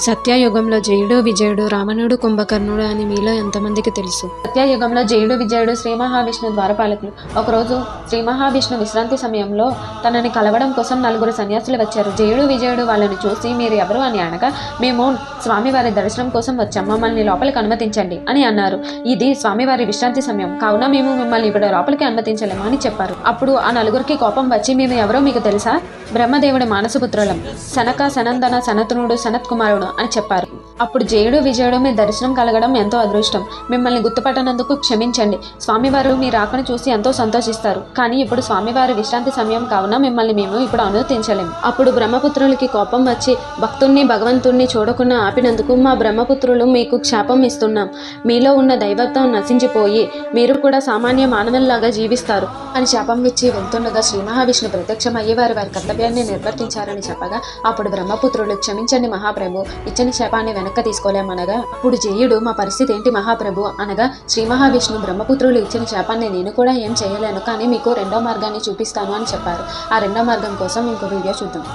సత్యయుగంలో జయుడు విజయుడు రావణుడు కుంభకర్ణుడు అని మీలో ఎంతమందికి తెలుసు? సత్యయుగంలో జయుడు విజయుడు శ్రీ మహావిష్ణు ద్వారపాలకులు. ఒకరోజు శ్రీ మహావిష్ణు విశ్రాంతి సమయంలో తనని కలవడం కోసం నలుగురు సన్యాసులు వచ్చారు. జయుడు విజయుడు వాళ్ళని చూసి మీరు ఎవరు? అని అనగా మేము స్వామివారి దర్శనం కోసం వచ్చాం. మమ్మల్ని లోపలికి అనుమతించండి అని అన్నారు. ఇది స్వామివారి విశ్రాంతి సమయం. కావున మేము మిమ్మల్ని ఇప్పుడు లోపలికి అనుమతించలేము అని చెప్పారు. అప్పుడు ఆ నలుగురికి కోపం వచ్చి మేము ఎవరో మీకు తెలుసా? బ్రహ్మదేవుడి మానసపుత్రులం. సనక సనందన సనతనుడు సనత్ కుమారుడు అని చెప్పారు. అప్పుడు జయుడు విజయుడు మీ దర్శనం కలగడం ఎంతో అదృష్టం. మిమ్మల్ని గుర్తుపట్టనందుకు క్షమించండి. స్వామివారు మీ రాకను చూసి ఎంతో సంతోషిస్తారు. కానీ ఇప్పుడు స్వామివారి విశ్రాంతి సమయం కావున మిమ్మల్ని మేము ఇప్పుడు అనుమతించలేము. అప్పుడు బ్రహ్మపుత్రులకి కోపం వచ్చి భక్తుణ్ణి భగవంతుణ్ణి చూడకుండా ఆపినందుకు మా బ్రహ్మపుత్రులు మీకు క్షాపం ఇస్తున్నాం. మీలో ఉన్న దైవత్వం నశించిపోయి మీరు కూడా సామాన్య మానవుల్లాగా జీవిస్తారు అని శాపం ఇచ్చి వెళ్తుండగా శ్రీ మహావిష్ణు ప్రత్యక్షమయ్యి వారి వారి కర్తవ్యాన్ని నిర్వర్తించారని చెప్పగా అప్పుడు బ్రహ్మపుత్రులు క్షమించండి మహాప్రభు ఇచ్చిన శాపాన్ని వెనక్కి తీసుకోలేమనగా అప్పుడు జయుడు మా పరిస్థితి ఏంటి మహాప్రభు? అనగా శ్రీ మహావిష్ణు బ్రహ్మపుత్రులు ఇచ్చిన శాపాన్ని నేను కూడా ఏం చేయలేను కానీ మీకు రెండో మార్గాన్ని చూపిస్తాను అని చెప్పారు. ఆ రెండో మార్గం కోసం ఇంకో వీడియో చూద్దాం.